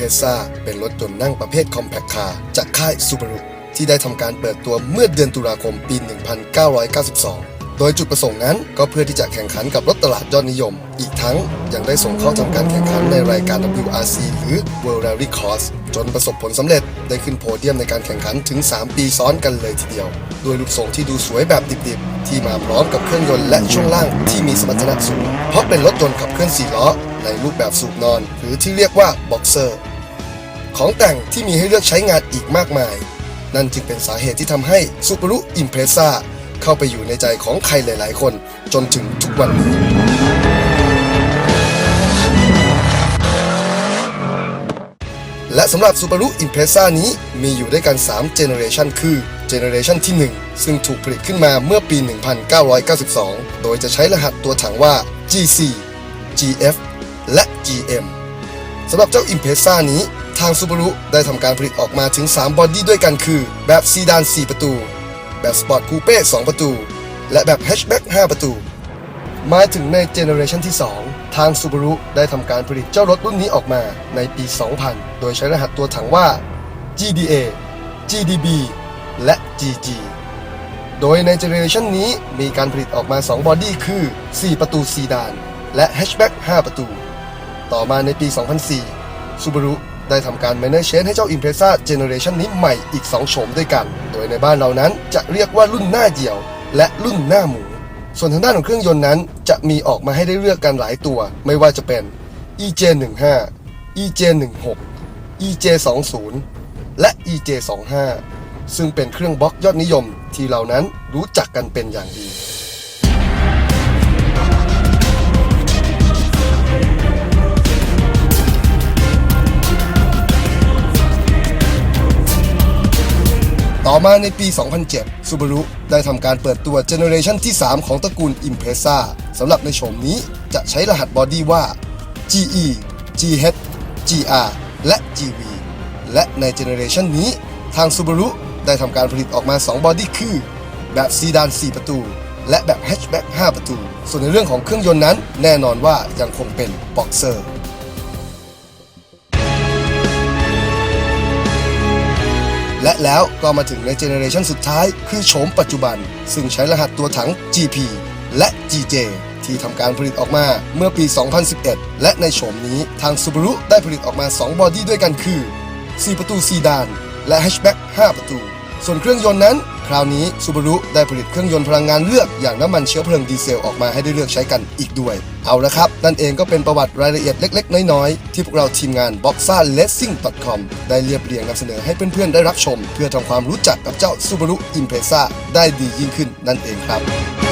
Impreza เป็นรถยนต์นั่งประเภท Compact Car จากค่าย Subaru ที่ได้ทำการเปิดตัวเมื่อเดือนตุลาคมปี 1992 โดยจุดประสงค์นั้นก็เพื่อที่จะแข่งขันกับรถตลาดยอดนิยม อีกทั้งยังได้ส่งเข้าทำการแข่งขันในรายการ WRC หรือ World Rally Cross จนประสบผลสำเร็จได้ขึ้นโพเดียมในการแข่งขันถึง 3 ปีซ้อนกันเลยทีเดียว ด้วยรูปทรงที่ดูสวยแบบดิบๆ ที่มาพร้อมกับเครื่องยนต์และช่วงล่างที่มีสมรรถนะสูง เพราะเป็นรถยนต์ขับเคลื่อน4ล้อในรูปแบบสูบนอน หรือที่เรียกว่า Boxer ของแต่งที่มีให้เลือกใช้งานอีกมากมาย นั่นจึงเป็นสาเหตุที่ทำให้ Subaru Impreza เข้าไปอยู่ในใจของใครหลาย ๆ คนจนถึงทุกวันนี้ และสำหรับ Subaru Impreza นี้มีอยู่ด้วยกัน 3 Generation คือ Generation ที่ 1 ซึ่งถูกผลิตขึ้นมาเมื่อปี 1992 โดยจะใช้รหัสตัวถังว่า GC GF และ GM สำหรับเจ้า Impreza นี้ ทาง Subaru ได้ทำการผลิตออกมาถึง 3 บอดี้ด้วยกันคือ แบบซีดาน 4 ประตู แบบสปอร์ตคูเป้ 2 ประตู และแบบแฮชแบ็ก5 ประตู มาถึงในเจเนอเรชันที่ 2 ทาง Subaru ได้ทำการผลิตเจ้ารถรุ่นนี้ออกมาในปี 2000 โดยใช้รหัสตัวถังว่า GDA GDB และ GG โดยในเจเนอเรชันนี้มีการผลิตออกมา 2 บอดี้คือ 4 ประตูซีดาน และแฮชแบ็ก5 ประตู ต่อมาในปี 2004 Subaru ได้ทำการ Manage Change ให้เจ้า Impreza Generation นี้ใหม่อีก 2 โฉมด้วยกัน โดยในบ้านเรานั้นจะเรียกว่ารุ่นหน้าเดี่ยว และรุ่นหน้าหมู ส่วนทางด้านของเครื่องยนต์นั้น จะมีออกมาให้ได้เลือกกันหลายตัว ไม่ว่าจะเป็น EJ15 EJ16 EJ20 และ EJ25 ซึ่งเป็นเครื่องบล็อกยอดนิยมที่เรานั้นรู้จักกันเป็นอย่างดี ต่อมาในปี 2007 Subaru ได้ทำการเปิดตัวเจเนอเรชันที่ 3 ของตระกูล Impreza สำหรับในโฉมนี้จะใช้รหัสบอดี้ว่า GE GH GR และ GV และในเจเนอเรชันนี้ ทาง Subaru ได้ทำการผลิตออกมา 2 บอดี้คือ แบบซีดาน 4 ประตู และแบบแฮชแบ็ก5 ประตู ส่วนในเรื่องของเครื่องยนต์นั้น แน่นอนว่ายังคงเป็น Boxer และแล้วก็มาถึงในเจเนอเรชันสุดท้ายคือโฉมปัจจุบัน ซึ่งใช้รหัสตัวถัง GP และ GJ ที่ทำการผลิตออกมาเมื่อปี 2011 และในโฉมนี้ทาง Subaru ได้ผลิตออกมา 2 บอดี้ด้วยกันคือ 4 ประตูซีดาน และแฮชแบ็ก5ประตู ส่วนเครื่องยนต์นั้น คราวนี้ Subaru ได้ผลิตเครื่องยนต์พลังงานเลือกอย่างน้ำมันเชื้อเพลิงดีเซลออกมาให้ได้เลือกใช้กันอีกด้วย เอาละครับ นั่นเองก็เป็นประวัติรายละเอียดเล็ก ๆ น้อย ๆ ที่พวกเราทีมงาน boxa racing com ได้เรียบเรียงนำเสนอให้เพื่อน ๆ ได้รับชม เพื่อทำความรู้จักกับเจ้า Subaru Impreza ได้ดียิ่งขึ้นนั่นเองครับ